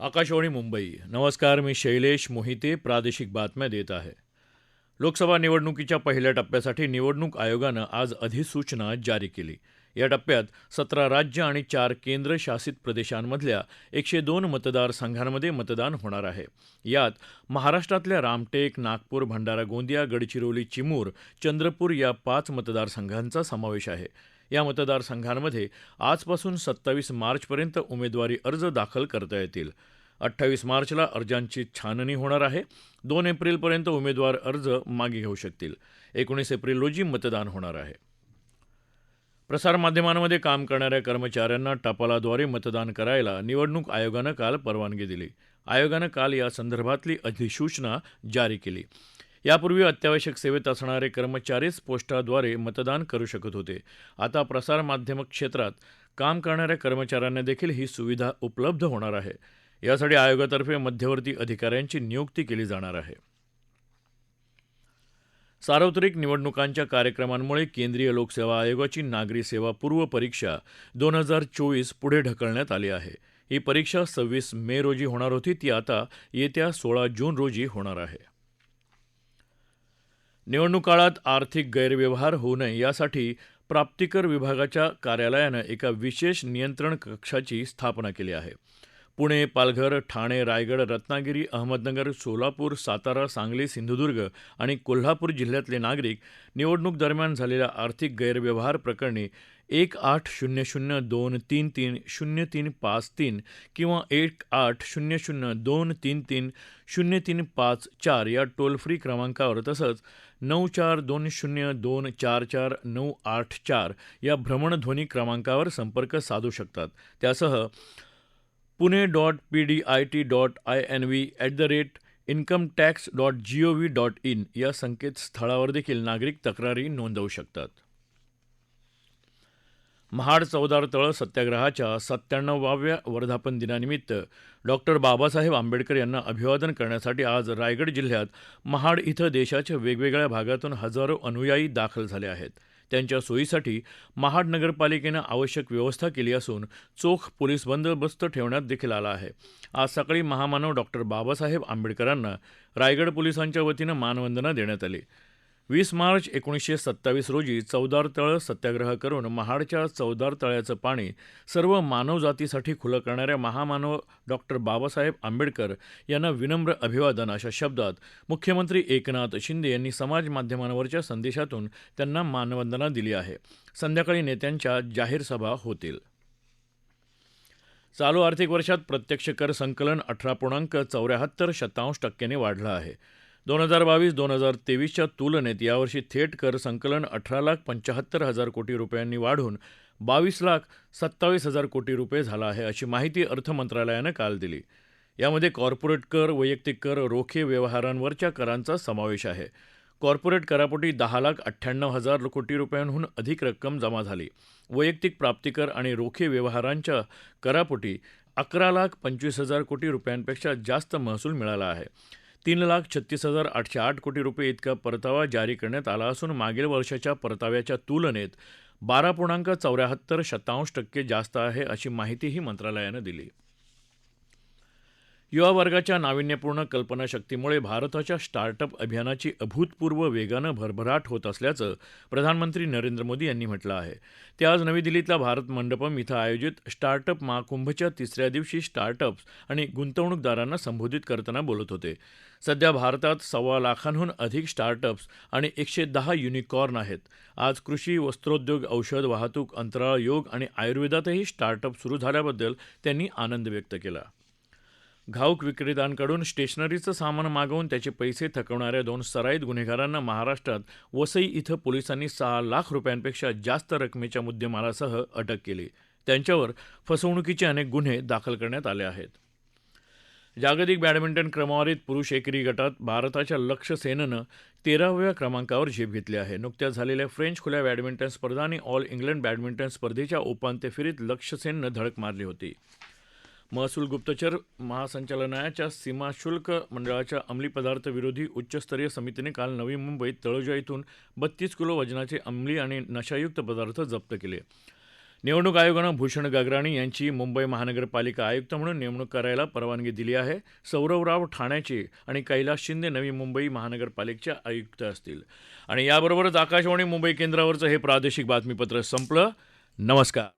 आकाशवाणी मुंबई. नमस्कार मी शैलेश मोहिते प्रादेशिक बातम्या देत आहे. लोकसभा निवडणुकीच्या पहिल्या टप्प्यासाठी निवडणूक आयोगानं आज अधिसूचना जारी केली. या टप्प्यात सतरा राज्य आणि चार केंद्रशासित प्रदेशांमधल्या एकशे दोन मतदारसंघांमध्ये मतदान होणार आहे. यात महाराष्ट्रातल्या रामटेक नागपूर भंडारा गोंदिया गडचिरोली चिमूर चंद्रपूर या पाच मतदारसंघांचा समावेश आहे. या मतदारसंघांमध्ये आजपासून सत्तावीस मार्चपर्यंत उमेदवारी अर्ज दाखल करता येतील. अठ्ठावीस मार्चला अर्जांची छाननी होणार आहे. दोन एप्रिलपर्यंत उमेदवार अर्ज मागे घेऊ शकतील. एकोणीस एप्रिल रोजी मतदान होणार आहे. प्रसारमाध्यमांमध्ये काम करणाऱ्या कर्मचाऱ्यांना टपालाद्वारे मतदान करायला निवडणूक आयोगानं काल परवानगी दिली. आयोगानं काल या संदर्भातली अधिसूचना जारी केली. यापूर्वी अत्यावश्यक सेवेत असणारे कर्मचारीच पोस्टाद्वारे मतदान करू शकत होते. आता प्रसारमाध्यम क्षेत्रात काम करणाऱ्या कर्मचाऱ्यांना देखील ही सुविधा उपलब्ध होणार आहे. यासाठी आयोगातर्फे मध्यवर्ती अधिकाऱ्यांची नियुक्ती केली जाणार आहे. सार्वत्रिक निवडणुकांच्या कार्यक्रमांमुळे केंद्रीय लोकसेवा आयोगाची नागरी सेवा पूर्व परीक्षा दोन हजार चोवीस पुढे ढकलण्यात आली आहे. ही परीक्षा सव्वीस मे रोजी होणार होती. ती आता येत्या सोळा जून रोजी होणार आहे. निवडणूक काळात आर्थिक गैरव्यवहार होऊ नये यासाठी प्राप्तिकर विभागाच्या कार्यालयानं एका विशेष नियंत्रण कक्षाची स्थापना केली आहे. पुणे पालघर ठाणे रायगड रत्नागिरी अहमदनगर सोलापूर सातारा सांगली सिंधुदुर्ग आणि कोल्हापूर जिल्ह्यातले नागरिक निवडणूक दरम्यान झालेल्या आर्थिक गैरव्यवहार प्रकरणी एक आठ शून्य शून्य दोन तीन तीन शून्य तीन पाच तीन किंवा एक आठ शून्य शून्य दोन तीन तीन शून्य तीन पाच चार या टोल फ्री क्रमांकावर तसंच नऊ चार दोन शून्य दोन चार चार नऊ आठ चार या भ्रमणध्वनी क्रमांकावर संपर्क साधू शकतात. त्यासह Pune dot P D I T dot I N V at the rate income tax dot G O V dot in या संकेतस्थळावर देखील नागरिक तक्रारी नोंदवू शकतात. महाड चौदार तळ सत्याग्रहाच्या सत्त्याण्णवाव्या वर्धापन दिनानिमित्त डॉक्टर बाबासाहेब आंबेडकर यांना अभिवादन करण्यासाठी आज रायगड जिल्ह्यात महाड इथं देशाच्या वेगवेगळ्या भागातून हजारो अनुयायी दाखल झाले आहेत. त्यांच्या सोयीसाठी महाड नगरपालिकेनं आवश्यक व्यवस्था केली असून चोख पोलीस बंदोबस्त ठेवण्यात देखील आला आहे. आज सकाळी महामानव डॉक्टर बाबासाहेब आंबेडकरांना रायगड पोलिसांच्या वतीनं मानवंदना देण्यात आली. वीस मार्च एकोणीसशे सत्तावीस रोजी चौदार तळ सत्याग्रह करून महाडच्या चौदार तळ्याचं पाणी सर्व मानवजातीसाठी खुलं करणाऱ्या महामानव डॉक्टर बाबासाहेब आंबेडकर यांना विनम्र अभिवादन अशा शब्दात मुख्यमंत्री एकनाथ शिंदे यांनी समाज माध्यमांवरच्या संदेशातून त्यांना मानवंदना दिली आहे. संध्याकाळी नेत्यांच्या जाहीर सभा होतील. चालू आर्थिक वर्षात प्रत्यक्ष कर संकलन अठरा पूर्णांक चौऱ्याहत्तर शतांश टक्क्यांनी वाढलं आहे. दोन हजार बावीस दोन हजार तेवीसच्या तुलनेत यावर्षी थेट कर संकलन अठरा लाख पंचाहत्तर हजार कोटी रुपयांनी वाढून बावीस लाख सत्तावीस हजार कोटी रुपये झाला आहे अशी माहिती अर्थमंत्रालयानं काल दिली. यामध्ये कॉर्पोरेट कर वैयक्तिक कर रोखे व्यवहारांवरच्या करांचा समावेश आहे. कॉर्पोरेट करापोटी दहा लाख अठ्ठ्याण्णव हजार कोटी रुपयांहून अधिक रक्कम जमा झाली. वैयक्तिक प्राप्तिकर आणि रोखे व्यवहारांच्या करापोटी अकरा लाख पंचवीस हजार कोटी रुपयांपेक्षा जास्त महसूल मिळाला आहे. तीन लाख छत्तीस हजार आठशे आठ कोटी रुपये इतका परतावा जारी करण्यात आला असून मागील वर्षाच्या परताव्याच्या तुलनेत बारा पूर्णांक चौऱ्याहत्तर शतांश टक्के जास्त आहे अशी माहितीही मंत्रालयानं दिली. युवा वर्गाच्या नाविन्यपूर्ण कल्पनाशक्तीमुळे भारताच्या स्टार्टअप अभियानाची अभूतपूर्व वेगानं भरभराट होत असल्याचं प्रधानमंत्री नरेंद्र मोदी यांनी म्हटलं आहे. ते आज नवी दिल्लीतल्या भारत मंडपम इथं आयोजित स्टार्टअप महाकुंभच्या तिसऱ्या दिवशी स्टार्टअप्स आणि गुंतवणूकदारांना संबोधित करताना बोलत होते. सध्या भारतात सव्वा लाखांहून अधिक स्टार्टअप्स आणि एकशे दहा युनिकॉर्न आहेत. आज कृषी वस्त्रोद्योग औषध वाहतूक अंतराळ योग आणि आयुर्वेदातही स्टार्टअप सुरू झाल्याबद्दल त्यांनी आनंद व्यक्त केला. घाऊक विक्रेत्यांकडून स्टेशनरीचं सामान मागवून त्याचे पैसे थकवणाऱ्या दोन सराईत गुन्हेगारांना महाराष्ट्रात वसई इथं पोलिसांनी सहा लाख रुपयांपेक्षा जास्त रकमेच्या मुद्देमालासह अटक केली. त्यांच्यावर फसवणुकीचे अनेक गुन्हे दाखल करण्यात आले आहेत. जागतिक बॅडमिंटन क्रमवारीत पुरुष एकेरी गटात भारताच्या लक्ष्य सेननं तेराव्या क्रमांकावर झेप घेतली आहे. नुकत्याच झालेल्या फ्रेंच खुल्या बॅडमिंटन स्पर्धा आणि ऑल इंग्लंड बॅडमिंटन स्पर्धेच्या उपांत्य फेरीत लक्ष्य सेननं धडक मारली होती. महसूल गुप्तचर महासंचालनालयाच्या सीमाशुल्क मंडळाच्या अंमली पदार्थ विरोधी उच्चस्तरीय समितीने काल नवी मुंबईत तळोजा इथून बत्तीस किलो वजनाचे अंमली आणि नशायुक्त पदार्थ जप्त केले. निवडणूक आयोगानं भूषण गगराणी यांची मुंबई महानगरपालिका आयुक्त म्हणून नेमणूक करायला परवानगी दिली आहे. सौरवराव ठाण्याचे आणि कैलास शिंदे नवी मुंबई महानगरपालिकेचे आयुक्त असतील. आणि याबरोबरच आकाशवाणी मुंबई केंद्रावरचं हे प्रादेशिक बातमीपत्र संपलं. नमस्कार.